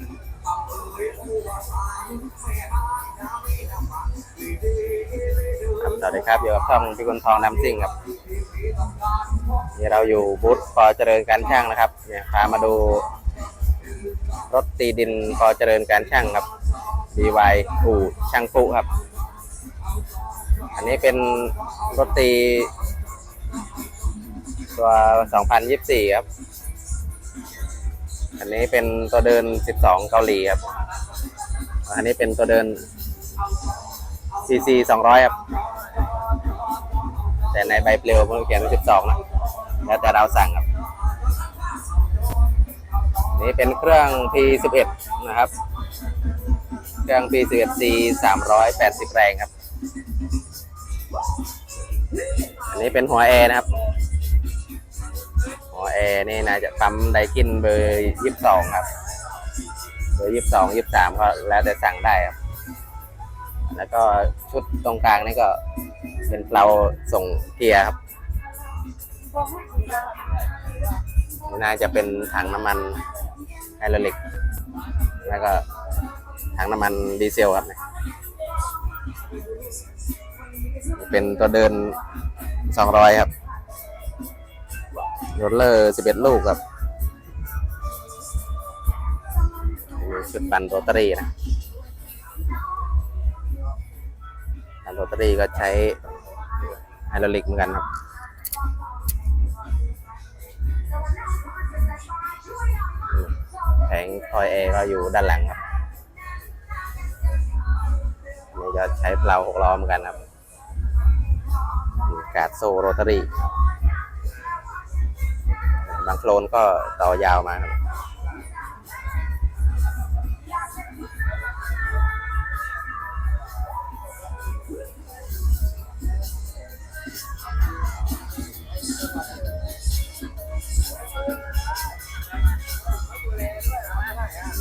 ครับสวัสดีครับอยู่กับช่องพี่คนทองน้ำซิ่งครับนี่เราอยู่บูธปอเจริญการช่างนะครับ เนี่ยพามาดูรถตีดินปอเจริญการช่างครับ DY อู่ช่างปุครับ อันนี้เป็นรถตีตัว 2024 ครับ อันนี้เป็นตัวเดิน 12 เกาหลีครับ อันนี้เป็นตัวเดิน CC 200 ครับ แต่ในใบเปลวมันเขียนว่า12นะแล้วแต่เราสั่งครับ นี่เป็นเครื่อง P11 นะครับ เครื่อง P11C 380 แรงครับ อันนี้เป็นหัวแอร์นะครับ หัวแอร์นี่น่าจะปั๊มไดกินเบอร์ยี่สิบสองครับ เบอร์ยี่สิบสองยี่สิบสามก็แล้วแต่สั่งได้ครับ แล้วก็ชุดตรงกลางนี่ก็เป็นเราส่งเกียร์ครับ น่าจะเป็นถังน้ำมันไฮดรอลิก แล้วก็ถังน้ำมันดีเซลครับเนี่ยเป็นตัวเดินสองร้อยครับ โรลเลอร์สิบเอ็ดลูกครับชุดปั่นโรตารี่นะปั่นโรตารี่ก็ใช้ไฮดรอลิกเหมือนกันครับแผงคอยแอร์ก็อยู่ด้านหลังครับนี่ก็ใช้เพลาหกล้อเหมือนกันครับการ์ดโซโรตารี่ บางโคลนก็ต่อยาวมาครับ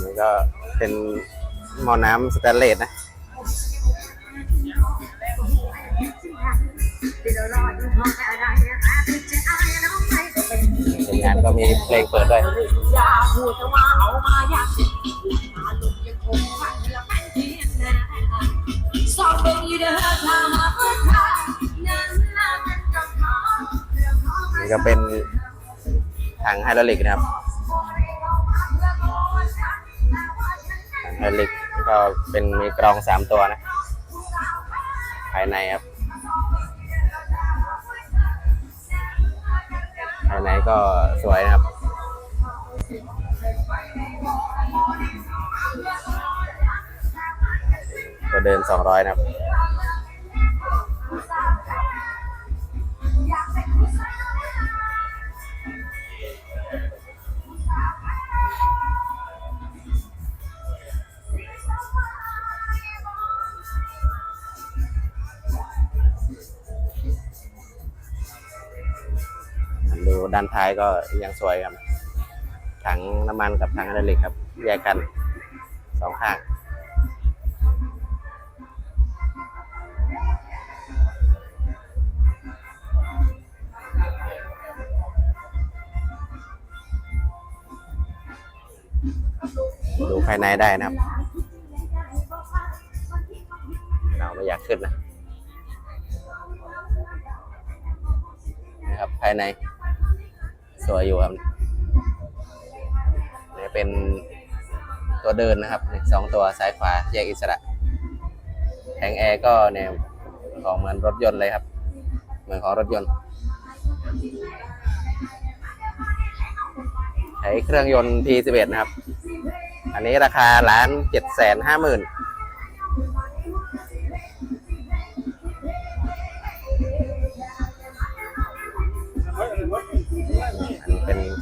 นี่ก็เป็นหม้อน้ำสแตนเลสนะ เป็นอยู่เด้อถ้าหากว่าใครนั้นน่าเป็นกับเขาเรื่องของนี่ก็เป็นถังไฮดรอลิกนะครับถังไฮดรอลิกก็เป็นมีกรองสามตัวนะ ภายในครับ ก็สวยนะครับ ก็เดินสองร้อยนะครับ ดูด้านท้ายก็ยังสวยครับ ถังน้ำมันกับถังไฮดรอลิกครับ แยกกันสองข้างดูภายในได้นะครับ เราไม่อยากขึ้นนะนะครับภายใน สวยอยู่ครับนี่เป็นตัวเดินนะครับสองตัวซ้ายขวาแยกอิสระแผงแอร์ก็เนี่ยของเหมือนรถยนต์เลยครับ เหมือนของรถยนต์ ใช้เครื่องยนต์ P11 นะครับ อันนี้ราคาล้านเจ็ดแสนห้าหมื่น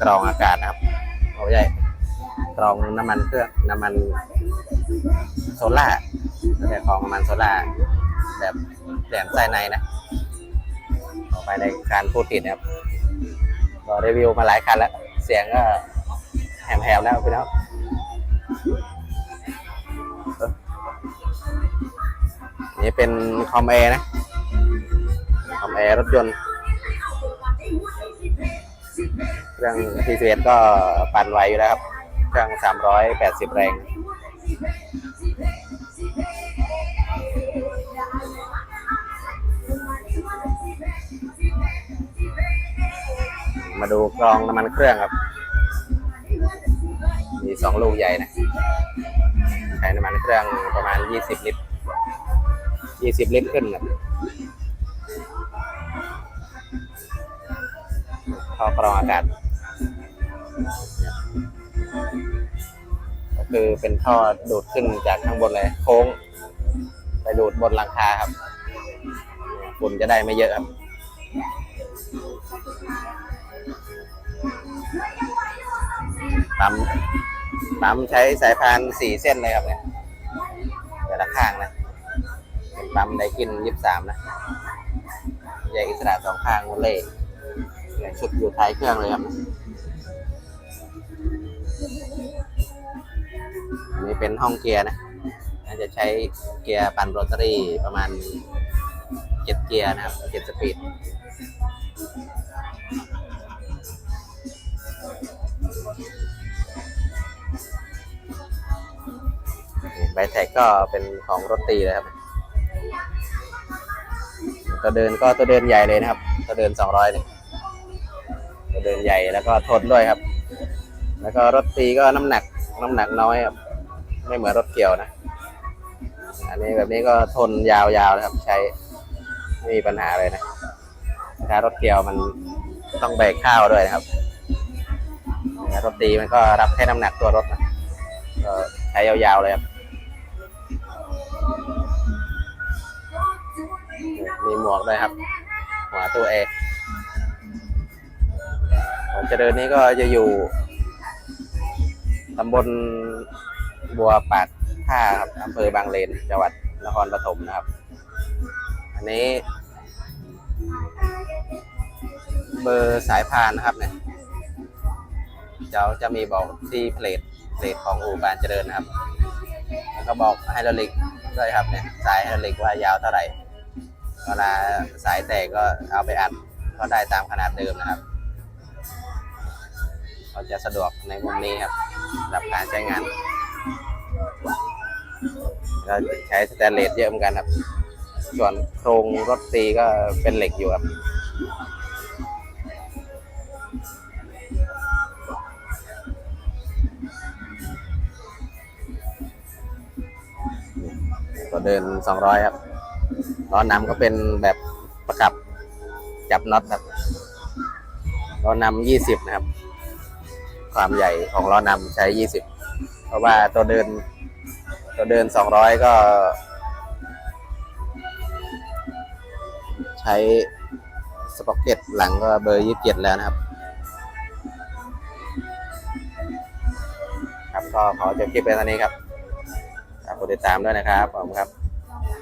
กรองอากาศนะครับโอ้ใหญ่กรองน้ำมันเครื่องน้ำมันโซล่าแต่กรองน้ำมันโซล่าแบบแหลมไส้ในนะต่อไปในการพูดผิดนะครับก็รีวิวมาหลายคันแล้ว เสียงก็แหมๆแล้วพี่น้องนี่เป็นคอมแอร์นะคอมแอร์รถยนต์ เครื่อง p ีก็ปั่นไหวอยู่แล้วครับ เครื่อง 380 แรง มาดูกรองน้ำมันเครื่องครับ มีสองลูกใหญ่นะ ใช้น้ำมันเครื่องประมาณ 20 ลิตร 20 ลิตรขึ้นครับท่อกรองอากาศ ก็คือเป็นท่อดูดขึ้นจากข้างบนเลยโค้ง ไปดูดบนหลังคาครับฝุ่นจะได้ไม่เยอะครับปั๊มปั๊มใช้สายพานสี่เส้นเลยครับเนี่ยแต่ละข้างนะเป็นปั๊มไดกินยี่สิบสามนะแยกอิสระสองข้างหมดเลยเนี่ยชุดอยู่ท้ายเครื่องเลยครับ เป็นห้องเกียร์นะน่าจะใช้เกียร์ปั่นโรตารี่ประมาณเจ็ดเกียร์นะครับเจ็ดสปีดใบแท็กก็เป็นของรถตีเลยครับ ตัวเดินก็ตัวเดินใหญ่เลยนะครับ ตัวเดินสองร้อยเนี่ยตัวเดินใหญ่แล้วก็ทนด้วยครับ แล้วก็รถตีก็น้ำหนักน้ำหนักน้อยครับ ไม่เหมือนรถเกี่ยวนะ อันนี้แบบนี้ก็ทนยาวๆนะครับ ใช้ไม่มีปัญหาเลยนะถ้ารถเกี่ยวมันต้องแบกข้าวด้วยนะครับรถตีมันก็รับแค่น้ำหนักตัวรถนะก็ใช้ยาวๆเลยครับมีหมวกด้วยครับ หัวตัวเอผมเจริญนี้ก็จะอยู่ตำบล บัวปากท่าครับอำเภอบางเลนจังหวัดนครปฐมนะครับ อันนี้ เบอร์สายพานนะครับเนี่ยเจ้าจะมีบอกที่เพลทเพลทของอู่บานเจริญนะครับ แล้วก็บอกไฮดรอลิกด้วยครับเนี่ยสายไฮดรอลิกว่ายาวเท่าไหร่เวลาสายแตกก็เอาไปอัดก็ได้ตามขนาดเดิมนะครับก็จะสะดวกในมุมนี้ครับสำหรับการใช้งาน เราใช้สแตนเลสเยอะเหมือนกันครับ ส่วนโครงรถตีก็เป็นเหล็กอยู่ครับตัวเดิน 200 ครับล้อนำก็เป็นแบบประกับจับน็อตครับล้อนำยี่สิบนะครับ ความใหญ่ของล้อนำใช้ยี่สิบเพราะว่าตัวเดิน ตัวเดินสองร้อยก็ ใช้สป็อกเก็ตหลังก็เบอร์ยี่สิบเจ็ดแล้วนะครับ ครับก็ขอจบคลิปไปเท่านี้ครับฝากกดติดตามด้วยนะครับ ขอบคุณครับ